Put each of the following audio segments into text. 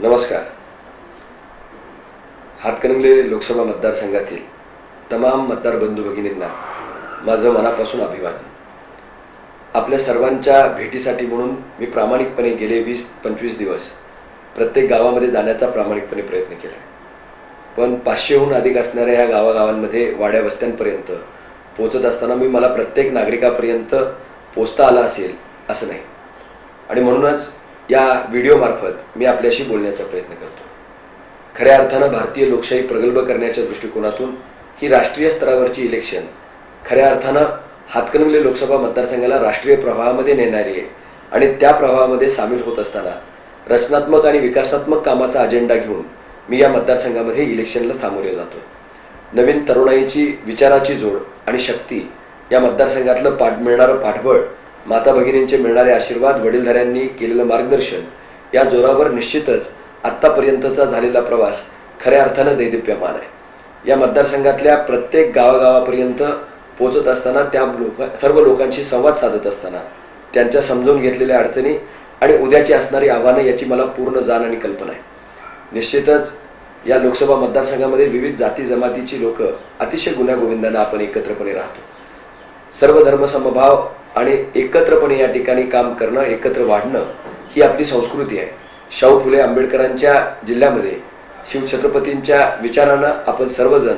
नमस्कार. हातकणंगले लोकसभा मतदारसंघातील तमाम मतदार बंधू भगिनींना माझं मनापासून अभिवादन. आपल्या सर्वांच्या भेटीसाठी म्हणून मी प्रामाणिकपणे गेले वीस पंचवीस दिवस प्रत्येक गावामध्ये जाण्याचा प्रामाणिकपणे प्रयत्न केला. पण पाचशेहून अधिक असणाऱ्या ह्या गावागावांमध्ये वाड्या वस्त्यांपर्यंत पोचत असताना मी मला प्रत्येक नागरिकापर्यंत पोचता आला असेल असं नाही. आणि म्हणूनच या व्हिडिओमार्फत मी आपल्याशी बोलण्याचा प्रयत्न करतो. खऱ्या अर्थानं भारतीय लोकशाही प्रगल्भ करण्याच्या दृष्टिकोनातून ही राष्ट्रीय स्तरावरची इलेक्शन खऱ्या अर्थानं हातकणंगले लोकसभा मतदारसंघाला राष्ट्रीय प्रवाहामध्ये नेणारी आहे आणि त्या प्रवाहामध्ये सामील होत असताना रचनात्मक आणि विकासात्मक कामाचा अजेंडा घेऊन मी या मतदारसंघामध्ये इलेक्शनला थांबवले जातो नवीन तरुणाईची विचाराची जोड आणि शक्ती या मतदारसंघातलं पाठ मिळणारं पाठबळ माता भगिनींचे मिळणारे आशीर्वाद वडीलधाऱ्यांनी केलेलं मार्गदर्शन या जोरावर निश्चितच आत्तापर्यंतचा झालेला प्रवास खऱ्या अर्थानं दैदिप्यमान आहे. या मतदारसंघातल्या प्रत्येक गावागावापर्यंत पोचत असताना त्या लोक सर्व लोकांशी संवाद साधत असताना त्यांच्या समजून घेतलेल्या अडचणी आणि उद्याची असणारी आव्हानं याची मला पूर्ण जाण आणि कल्पना आहे. निश्चितच या लोकसभा मतदारसंघामध्ये विविध जाती जमातीची लोक अतिशय गुन्ह्यागोविंदांना आपण एकत्रपणे राहतो. सर्व धर्मसमभाव आणि एकत्रपणे या ठिकाणी काम करणं एकत्र वाढणं ही आपली संस्कृती आहे. शाहू फुले आंबेडकरांच्या जिल्ह्यामध्ये शिवछत्रपतींच्या विचारानं आपण सर्वजण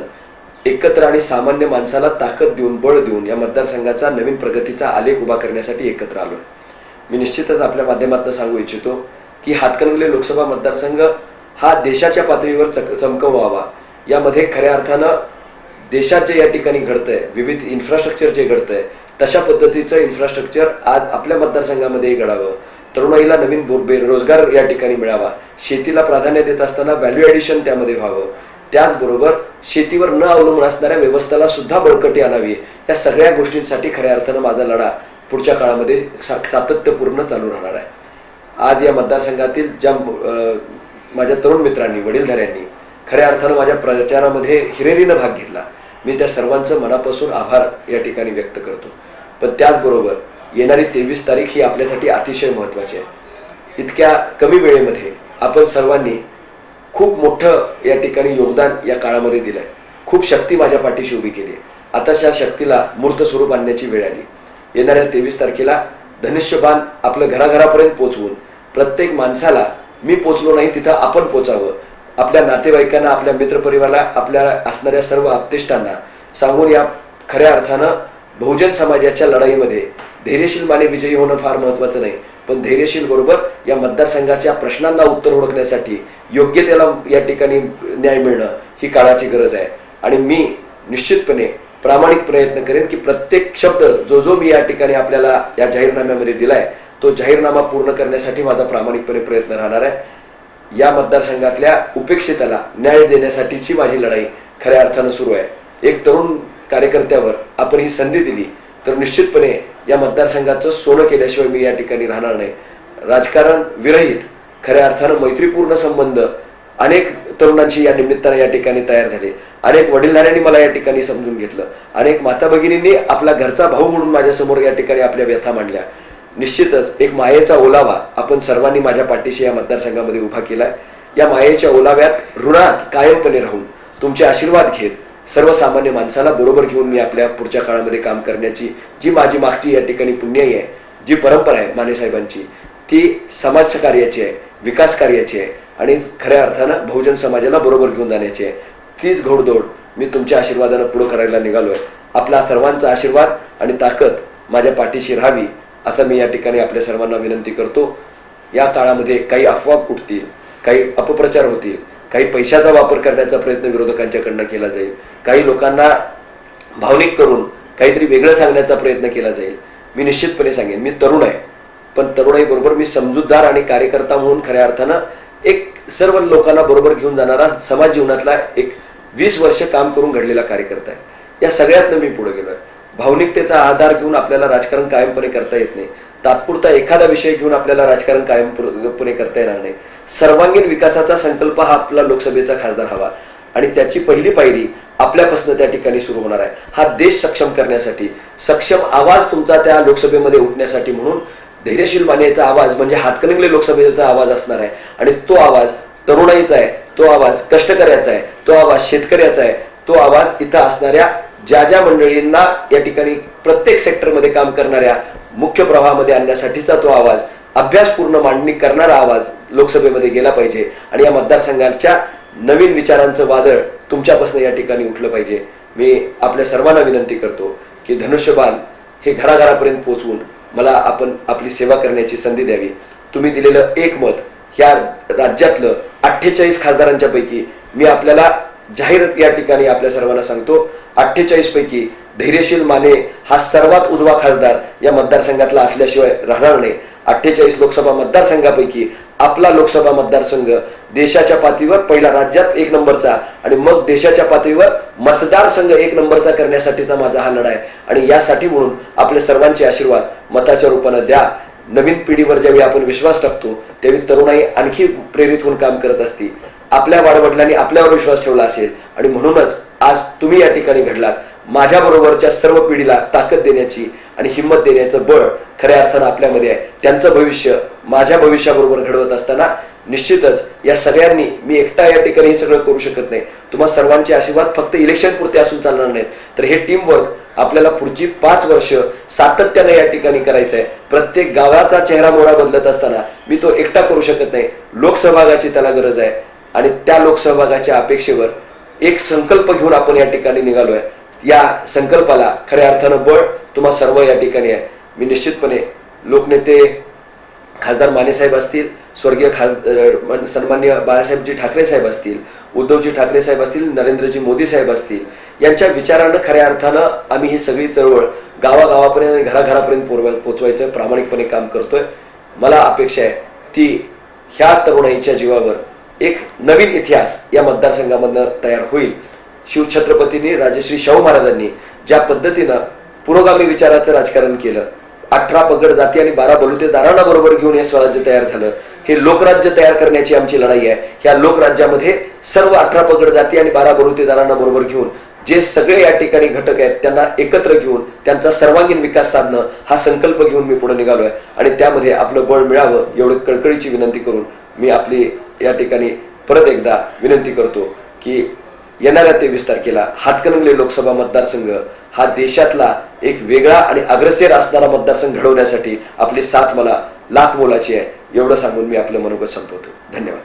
एकत्र आणि सामान्य माणसाला ताकद देऊन बळ देऊन या मतदारसंघाचा नवीन प्रगतीचा आलेख उभा करण्यासाठी एकत्र आलो मी निश्चितच आपल्या माध्यमातून सांगू इच्छितो की हातकणंगले लोकसभा मतदारसंघ हा देशाच्या पातळीवर चक चमकवावा. व्हावा यामध्ये खऱ्या अर्थानं देशात जे या ठिकाणी घडतंय विविध इन्फ्रास्ट्रक्चर जे घडतंय तशा पद्धतीचं इन्फ्रास्ट्रक्चर आज आपल्या मतदारसंघामध्येही घडावं. तरुणाईला नवीन बो- बेरोजगार या ठिकाणी मिळावा. शेतीला प्राधान्य देत असताना व्हॅल्यू ॲडिशन त्यामध्ये व्हावं. त्याचबरोबर शेतीवर न अवलंबून असणाऱ्या व्यवस्थेला सुद्धा बळकटी आणावी. या सगळ्या गोष्टींसाठी खऱ्या अर्थानं माझा लढा पुढच्या काळामध्ये सा- सातत्यपूर्ण चालू राहणार आहे. आज या मतदारसंघातील ज्या माझ्या तरुण मित्रांनी वडीलधाऱ्यांनी खऱ्या अर्थानं माझ्या प्रचारामध्ये हिरेरीनं भाग घेतला. मी त्या सर्वांचं मनापासून आभार या ठिकाणी व्यक्त करतो. पण त्याचबरोबर येणारी तेवीस तारीख ही आपल्यासाठी अतिशय महत्त्वाची आहे. इतक्या कमी वेळेमध्ये आपण सर्वांनी खूप मोठं या ठिकाणी योगदान या काळामध्ये दिलंय. खूप शक्ती माझ्या पाठीशी उभी केली आहे. शक्तीला मूर्त स्वरूप आणण्याची वेळ आली. येणाऱ्या तेवीस तारखेला धनुष्यबाण आपलं घराघरापर्यंत पोचवून प्रत्येक माणसाला मी पोचलो नाही तिथं आपण पोचावं. आपल्या नातेवाईकांना आपल्या मित्रपरिवाराला आपल्या असणाऱ्या सर्व आपतेष्टांना सांगून या खऱ्या अर्थानं बहुजन समाजाच्या लढाईमध्ये धैर्यशील माने विजयी होणं फार महत्वाचं नाही. पण धैर्यशील बरोबर या मतदारसंघाच्या प्रश्नांना उत्तर ओळखण्यासाठी योग्य त्याला या ठिकाणी न्याय मिळणं ही काळाची गरज आहे. आणि मी निश्चितपणे प्रामाणिक प्रयत्न करेन की प्रत्येक शब्द जो जो मी या ठिकाणी आपल्याला या जाहीरनाम्यामध्ये दिलाय तो जाहीरनामा पूर्ण करण्यासाठी माझा प्रामाणिकपणे प्रयत्न राहणार आहे. या मतदारसंघातल्या उपेक्षिताला न्याय देण्यासाठीची माझी लढाई खऱ्या अर्थानं सुरू आहे. एक तरुण कार्यकर्त्यावर आपण ही संधी दिली तर निश्चितपणे या मतदारसंघाचं सोनं केल्याशिवाय मी या ठिकाणी राहणार नाही. राजकारण विरहित खऱ्या अर्थानं मैत्रीपूर्ण संबंध अनेक तरुणांची या निमित्तानं या ठिकाणी तयार झाले. अनेक वडीलधाऱ्यांनी मला या ठिकाणी समजून घेतलं. अनेक माता भगिनींनी आपला घरचा भाऊ म्हणून माझ्यासमोर या ठिकाणी आपल्या व्यथा मांडल्या. निश्चितच एक मायेचा ओलावा आपण सर्वांनी माझ्या पाठीशी या मतदारसंघामध्ये उभा केलाय. या मायेच्या ओलाव्यात ऋणात कायमपणे राहून तुमचे आशीर्वाद घेत सर्वसामान्य माणसाला बरोबर घेऊन मी आपल्या पुढच्या काळामध्ये काम करण्याची जी माझी मागची या ठिकाणी पुण्याई आहे जी परंपरा आहे मानेसाहेबांची ती समाज कार्याची आहे विकास कार्याची आहे आणि खऱ्या अर्थानं बहुजन समाजाला बरोबर घेऊन जाण्याची आहे. तीच घोडदौड मी तुमच्या आशीर्वादानं पुढं करायला निघालो आहे आपला सर्वांचा आशीर्वाद आणि ताकद माझ्या पाठीशी राहावी असं मी या ठिकाणी आपल्या सर्वांना विनंती करतो. या काळामध्ये काही अफवा उठतील काही अपप्रचार होतील काही पैशाचा वापर करण्याचा प्रयत्न विरोधकांच्याकडनं केला जाईल. काही लोकांना भावनिक करून काहीतरी वेगळं सांगण्याचा प्रयत्न केला जाईल. मी निश्चितपणे सांगेन. मी तरुण आहे. पण तरुणाईबरोबर मी समजूतदार आणि कार्यकर्ता म्हणून खऱ्या अर्थानं एक सर्व लोकांना बरोबर घेऊन जाणारा समाज जीवनातला एक वीस वर्ष काम करून घडलेला कार्यकर्ता आहे. या सगळ्यातनं मी पुढे गेलोय. भावनिकतेचा आधार घेऊन आपल्याला राजकारण कायमपणे करता येत नाही. तात्पुरता एखादा विषय घेऊन आपल्याला राजकारण कायमपणे करता येणार नाही. सर्वांगीण विकासाचा संकल्प हा आपला लोकसभेचा खासदार हवा आणि त्याची पहिली पायरी आपल्यापासून त्या ठिकाणी सुरू होणार आहे. हा देश सक्षम करण्यासाठी सक्षम आवाज तुमचा त्या लोकसभेमध्ये उठण्यासाठी म्हणून धैर्यशील मानेचा आवाज म्हणजे हातकणंगले लोकसभेचा आवाज असणार आहे. आणि तो आवाज तरुणाईचा आहे तो आवाज कष्टकऱ्याचा आहे तो आवाज शेतकऱ्याचा आहे तो आवाज इथं असणाऱ्या ज्या ज्या मंडळींना या ठिकाणी प्रत्येक सेक्टरमध्ये काम करणाऱ्या मुख्य प्रवाहामध्ये आणण्यासाठीचा तो आवाज अभ्यासपूर्ण मांडणी करणारा आवाज लोकसभेमध्ये गेला पाहिजे आणि या मतदारसंघाच्या नवीन विचारांचं वादळ तुमच्यापासून या ठिकाणी उठलं पाहिजे. मी आपल्या सर्वांना विनंती करतो की धनुष्यबाण हे घराघरापर्यंत पोहोचवून मला आपण आपली सेवा करण्याची संधी द्यावी. तुम्ही दिलेलं एक मत ह्या राज्यातलं अठ्ठेचाळीस खासदारांच्या पैकी मी आपल्याला जाहीर या ठिकाणी आपल्या सर्वांना सांगतो अठ्ठेचाळीस पैकी धैर्यशील माने हा सर्वात उजवा खासदार या मतदारसंघातला असल्याशिवाय राहणार नाही. अठ्ठेचाळीस लोकसभा मतदारसंघापैकी आपला लोकसभा मतदारसंघ देशाच्या पातळीवर पहिला राज्यात एक नंबरचा आणि मग देशाच्या पातळीवर मतदारसंघ एक नंबरचा करण्यासाठीचा माझा हा लढा आहे. आणि यासाठी म्हणून आपले सर्वांचे आशीर्वाद मताच्या रूपानं द्या. नवीन पिढीवर ज्यावेळी आपण विश्वास टाकतो त्यावेळी तरुणाई आणखी प्रेरित होऊन काम करत असती. आपल्या वाडवडिलांनी आपल्यावर विश्वास ठेवला असेल आणि म्हणूनच आज तुम्ही या ठिकाणी घडलात. माझ्या बरोबरच्या सर्व पिढीला ताकद देण्याची आणि हिंमत देण्याचं बळ खऱ्या अर्थानं आपल्यामध्ये आहे. त्यांचं भविष्य माझ्या भविष्याबरोबर घडवत असताना निश्चितच या सगळ्यांनी मी एकटा या ठिकाणी हे सगळं करू शकत नाही. तुम्हा सर्वांचे आशीर्वाद फक्त इलेक्शन पुरते असून चालणार नाहीत. तर हे टीमवर्क आपल्याला पुढची पाच वर्ष सातत्याने या ठिकाणी करायचं आहे प्रत्येक गावाचा चेहरा मोहरा बदलत असताना मी तो एकटा करू शकत नाही. लोकसहभागाची त्याला गरज आहे. आणि त्या लोकसहभागाच्या अपेक्षेवर एक संकल्प घेऊन आपण या ठिकाणी निघालोय. या संकल्पाला खऱ्या अर्थानं बळ तुम्हा सर्व या ठिकाणी आहे. मी निश्चितपणे लोकनेते खासदार मानेसाहेब असतील स्वर्गीय खास सन्मान्य बाळासाहेबजी ठाकरे साहेब असतील उद्धवजी ठाकरे साहेब असतील नरेंद्रजी मोदी साहेब असतील यांच्या विचारानं खऱ्या अर्थानं आम्ही ही सगळी चळवळ गावागावापर्यंत आणि घराघरापर्यंत पोरवा- पोचवायचं प्रामाणिकपणे काम करतोय. मला अपेक्षा आहे ती ह्या तरुणाईच्या जीवावर एक नवीन इतिहास या मतदारसंघामधनं तयार होईल. शिवछत्रपतींनी राजश्री शाहू महाराजांनी ज्या पद्धतीनं पुरोगामी विचाराचं राजकारण केलं अठरा पगड जाती आणि बारा बलुतेदारांना बरोबर घेऊन हे स्वराज्य तयार झालं. हे लोकराज्य तयार करण्याची आमची लढाई आहे. ह्या लोकराज्यामध्ये सर्व अठरा पगड जाती आणि बारा बलुतेदारांना बरोबर घेऊन जे सगळे या ठिकाणी घटक आहेत त्यांना एकत्र घेऊन त्यांचा सर्वांगीण विकास साधणं हा संकल्प घेऊन मी पुढे आहे आणि त्यामध्ये आपलं बळ मिळावं एवढं कळकळीची विनंती करून मी आपली या ठिकाणी परत एकदा विनंती करतो की येणाऱ्या तेवीस तारखेला हातकणंगले लोकसभा मतदारसंघ हा देशातला एक वेगळा आणि अग्रसेर असणारा मतदारसंघ घडवण्यासाठी आपली साथ मला लाख मोलाची आहे. एवढं सांगून मी आपलं मनोगत संपवतो. धन्यवाद.